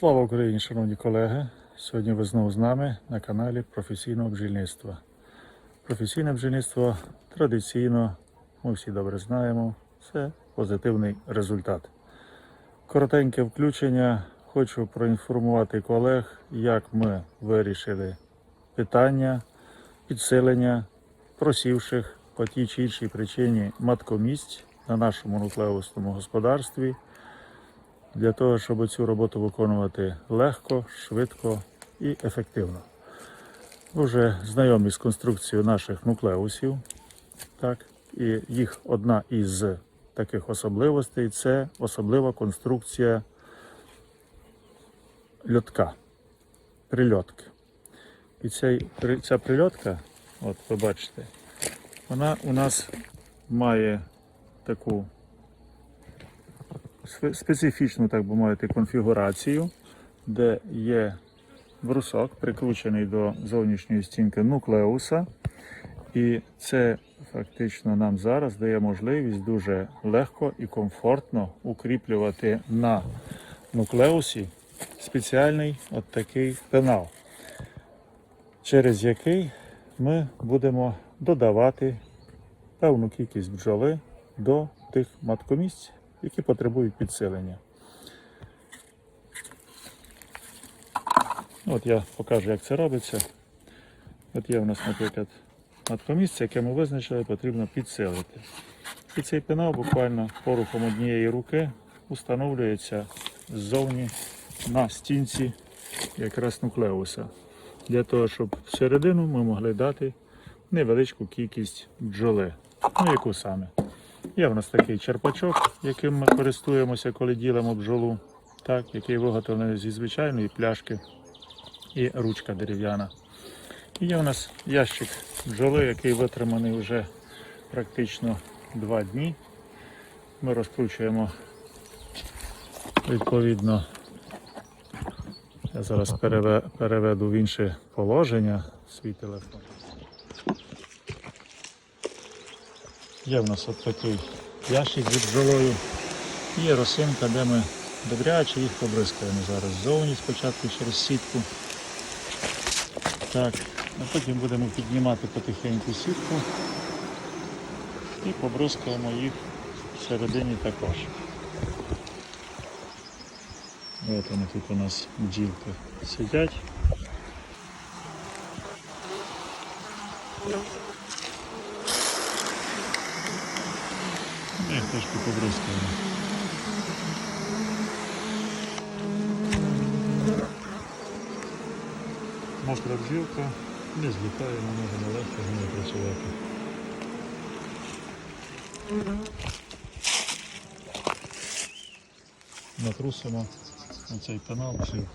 Слава Україні, шановні колеги! Сьогодні ви знову з нами на каналі професійного бджільництва. Професійне бджільництво традиційно, ми всі добре знаємо, це позитивний результат. Коротеньке включення. Хочу проінформувати колег, як ми вирішили питання підсилення просівших по тій чи іншій причині маткомісць на нашому нуклеусному господарстві для того, щоб цю роботу виконувати легко, швидко і ефективно. Ви вже знайомі з конструкцією наших нуклеусів. Так? І їх одна із таких особливостей це особлива конструкція льотка, прильотки. І цей, ця прильотка, от ви бачите, вона у нас має таку специфічну, так би мовити, конфігурацію, де є брусок, прикручений до зовнішньої стінки нуклеуса. І це фактично нам зараз дає можливість дуже легко і комфортно укріплювати на нуклеусі спеціальний от такий пенал, через який ми будемо додавати певну кількість бджоли до тих маткомісць, які потребують підсилення. От я покажу, як це робиться. От є у нас, наприклад, маткомісце, яке ми визначили, потрібно підсилити. І цей пенал буквально порухом однієї руки установлюється ззовні на стінці якраз нуклеуса. Для того, щоб всередину ми могли дати невеличку кількість бджоли. Ну, яку саме. Є в нас такий черпачок, яким ми користуємося, коли ділимо бджолу, так, який виготовлений зі звичайної пляшки і ручка дерев'яна. І є у нас ящик бджоли, який витриманий вже практично два дні. Ми розкручуємо відповідно. Я зараз переведу в інше положення свій телефон. Є в нас от такий ящик з бджолою. Є росинка, де ми добряче їх побризкаємо зараз ззовні спочатку через сітку. Так, а потім будемо піднімати потихеньку сітку і побризкаємо їх всередині також. От вони тут у нас бджілки сидять. Їх трошки побризкаємо. Мокра бджілка не злітає, ми можемо легко з нею працювати. Натрусимо на цей канал всю.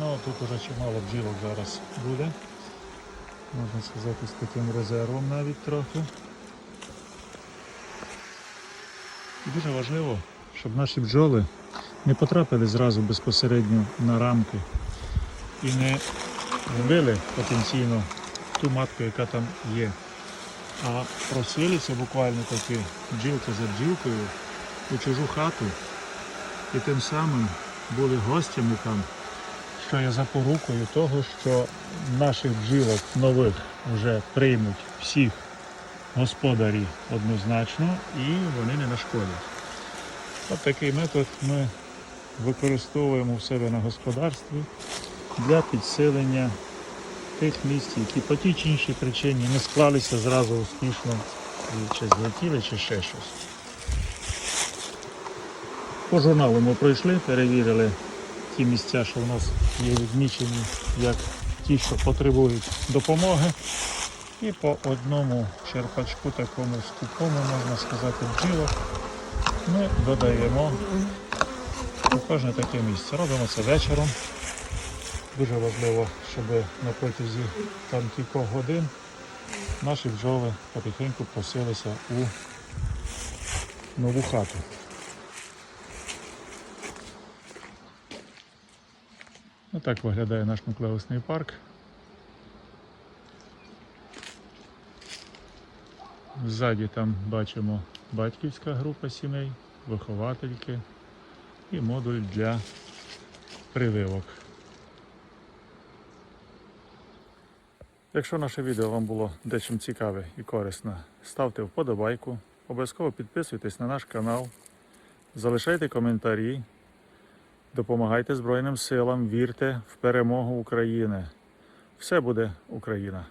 Ну, тут уже чимало бджілок зараз буде. Можна сказати, з таким резервом навіть трохи. І дуже важливо, щоб наші бджоли не потрапили зразу безпосередньо на рамки і не вбили потенційно ту матку, яка там є. А просилися буквально таки бджілка за бджілкою у чужу хату і тим самим були гостями там є запорукою того, що наших бджілок нових вже приймуть всіх господарів однозначно і вони не нашкодять. От такий метод ми використовуємо в себе на господарстві для підсилення тих місць, які по тій чи іншій причині не склалися зразу успішно, чи злетіли, чи ще щось. По журналу ми пройшли, перевірили ті місця, що в нас є відмічені як ті, що потребують допомоги. І по одному черпачку, такому скупому, можна сказати, бджілок, ми додаємо у кожне таке місце. Робимо це вечором. Дуже важливо, щоб на протязі там кількох годин наші бджоли потихеньку просилися у нову хату. Отак виглядає наш нуклеусний парк. Ззаді там бачимо батьківська група сімей, виховательки і модуль для прививок. Якщо наше відео вам було дечим цікаве і корисне, ставте вподобайку, обов'язково підписуйтесь на наш канал, залишайте коментарі, допомагайте Збройним силам, вірте в перемогу України. Все буде Україна!